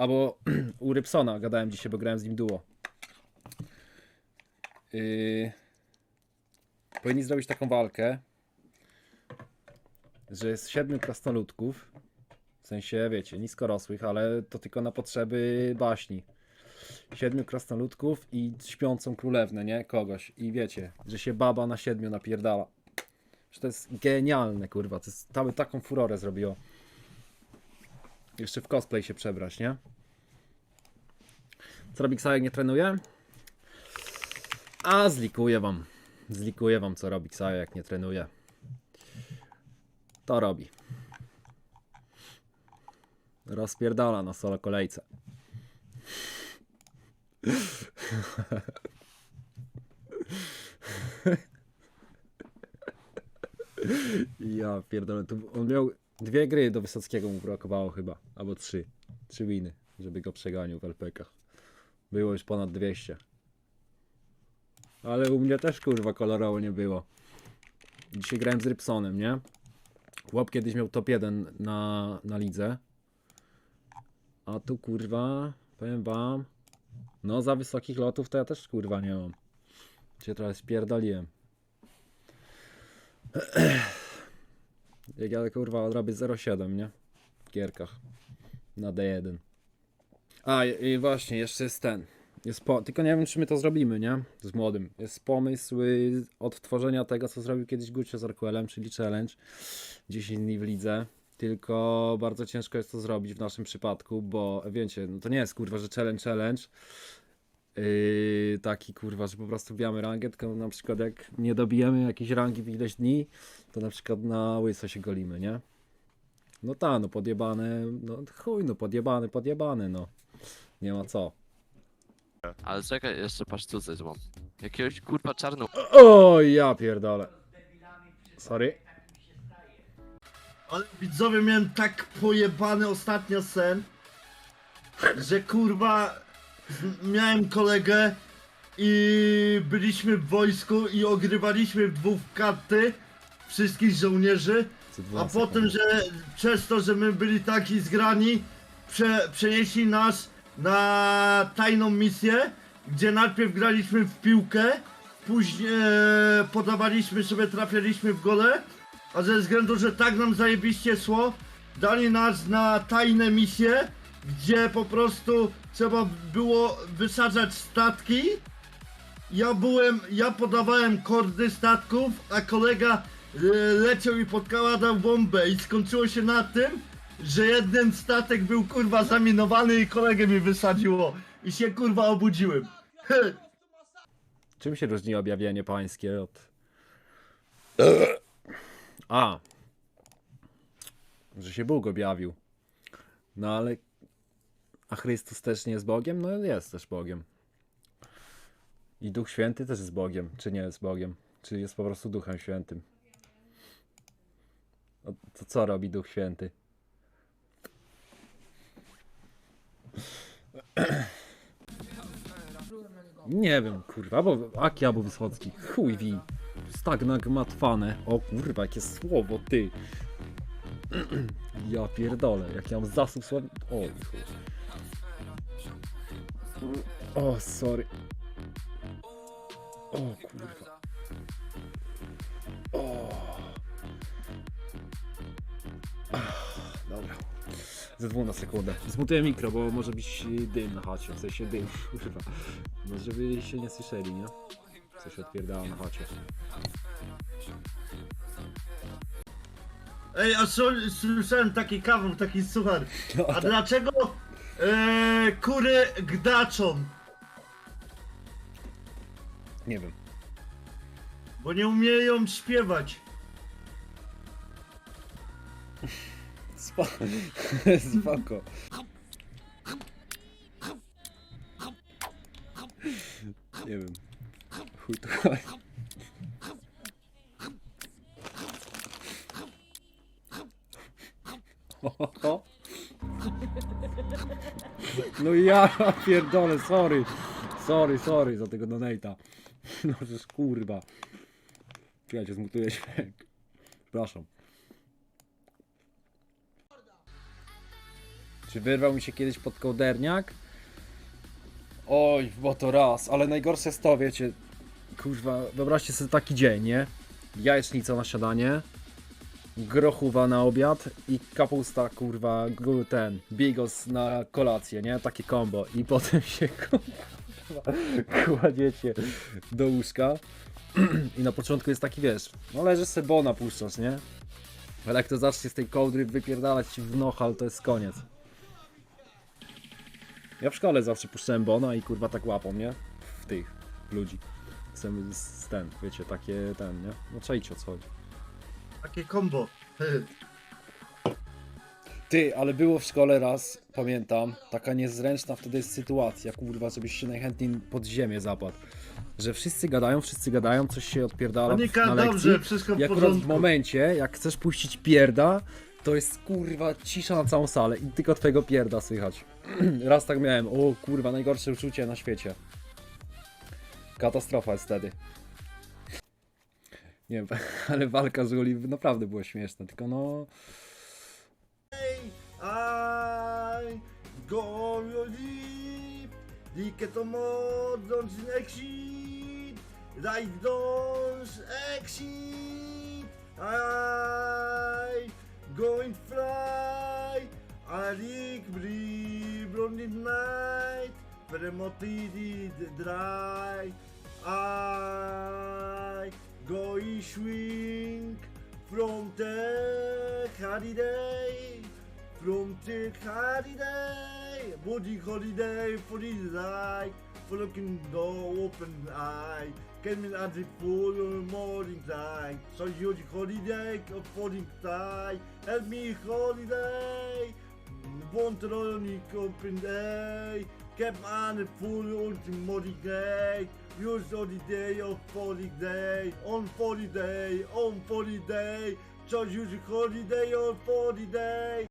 albo u Rybsona gadałem dzisiaj, bo grałem z nim duo. Yy, powinni zrobić taką walkę, że jest siedmiu krasnoludków, w sensie, wiecie, niskorosłych, ale to tylko na potrzeby baśni. Siedmiu krasnoludków i śpiącą królewnę, nie? Kogoś. I wiecie, że się baba na siedmiu napierdala. Że to jest genialne, kurwa. To jest, taką furorę zrobiło. Jeszcze w cosplay się przebrać, nie? Co robi Ksajek, nie trenuje? A, zlikuję wam. Zlikuję wam, co robi Ksajek, jak nie trenuje. To robi. Rozpierdala na solo kolejce. Ja pierdolę, to on miał dwie gry do Wysockiego mu brakowało chyba, albo trzy. Trzy winy, żeby go przeganił w LPK. Było już ponad 200. Ale u mnie też kurwa kolorowo nie było. Dzisiaj grałem z Rybsonem, nie? Chłop kiedyś miał top 1 na, na lidze. A tu kurwa, powiem wam, no za wysokich lotów to ja też kurwa nie mam. Cię trochę spierdoliłem. Jak ja kurwa robię 0,7, nie? W gierkach. Na D1. A i, właśnie, jeszcze jest ten. Jest po... Tylko nie wiem, czy my to zrobimy, nie? Z młodym. Jest pomysł y, odtworzenia tego, co zrobił kiedyś Gucio z Arquelem, czyli challenge. 10 dni w lidze. Tylko bardzo ciężko jest to zrobić w naszym przypadku, bo wiecie, no to nie jest kurwa, że challenge, challenge. Yy, taki kurwa, że po prostu bijamy rangę, tylko na przykład jak nie dobijemy jakiejś rangi w ileś dni, to na przykład na łyso się golimy, nie? No ta, no podjebane, no chuj, no podjebany, podjebany, no. Nie ma co. Ale czekaj, jeszcze patrz tu coś mam. Jakiegoś kurwa czarnu... O, ja pierdolę. Sorry. Ale widzowie miałem tak pojebany ostatnio sen, że kurwa z- miałem kolegę i byliśmy w wojsku i ogrywaliśmy w dwóch karty wszystkich żołnierzy, a potem, że przez to, że my byli taki zgrani, prze, przenieśli nas na tajną misję, gdzie najpierw graliśmy w piłkę, później e, podawaliśmy sobie, trafialiśmy w gole, a ze względu, że tak nam zajebiście szło, dali nas na tajne misje, gdzie po prostu trzeba było wysadzać statki. Ja byłem, ja podawałem kordy statków, a kolega e, leciał i podkładał bombę i skończyło się na tym, że jeden statek był kurwa zaminowany i kolegę mi wysadziło i się kurwa obudziłem. Czym się różni objawienie pańskie od... A. Że się Bóg objawił. No ale... A Chrystus też nie jest Bogiem? No jest też Bogiem. I Duch Święty też jest Bogiem. Czy nie jest Bogiem? Czy jest po prostu Duchem Świętym? No, to co robi Duch Święty? Nie wiem, kurwa, bo Aki albo Wysocki. Chuj wi. Jest tak nagmatwane. O kurwa, jakie słowo, ty. Ja pierdolę, jak ja mam zasób słowa. O, chuj. O, sorry. O kurwa. O. Ach, Dobra. Ze dwóch na sekundę. Zmutuję mikro, bo może być dym na chacie. W sensie dym, kurwa. No żeby się nie słyszeli, nie? Coś odpierdało na chacie. Ej, a słyszałem taki kawał, taki suchar. No, A dlaczego e, kury gdaczą? Nie wiem. Bo nie umieją śpiewać. Spoko. Spoko. Nie wiem. Chuj to. No ja pierdolę, sorry. Sorry, sorry za tego donate'a. No przecież kurwa. Czekajcie, zmutuję się. Przepraszam. Czy wyrwał mi się kiedyś pod kołderniak? Oj, bo to raz, ale najgorsze jest to, wiecie, kurwa, wyobraźcie sobie taki dzień, nie? Jajecznica na śniadanie, grochuwa na obiad i kapusta, kurwa, ten, bigos na kolację, nie? Takie combo. I potem się, kurwa, kładziecie do łóżka i na początku jest taki, wiesz, no leżysz sobie bona puszczasz, nie? Ale jak to zacznie z tej kołdry wypierdalać ci w nochal, to jest koniec. Ja w szkole zawsze puszczałem bona i kurwa tak łapą, nie? W tych ludzi. Chcemy z ten, wiecie, takie ten, nie? No czajcie o co chodzi. Takie combo. Ty, ale było w szkole raz, pamiętam, taka niezręczna wtedy jest sytuacja, kurwa, żebyś się najchętniej pod ziemię zapadł. Że wszyscy gadają, wszyscy gadają, coś się odpierdala Monika, na lekcji. dobrze, wszystko w I akurat w porządku. momencie, jak chcesz puścić pierda, to jest kurwa cisza na całą salę i tylko twojego pierda słychać. Raz tak miałem, o kurwa, najgorsze uczucie na świecie. Katastrofa jest wtedy. Nie wiem, ale walka z Uli naprawdę była śmieszna, tylko no... I go deep, dikke to modons exit, like those exit. I going fly, like breathe on the night, vermotied dry. I go swing from the holiday. From the holiday, body holiday for the light, for looking door open eye, coming at the full morning time. So you the holiday of falling time, help me holiday, want only open day, kept on the full ultimate morning day. Use all the day of holiday, on holiday, on holiday. So the holiday on holiday.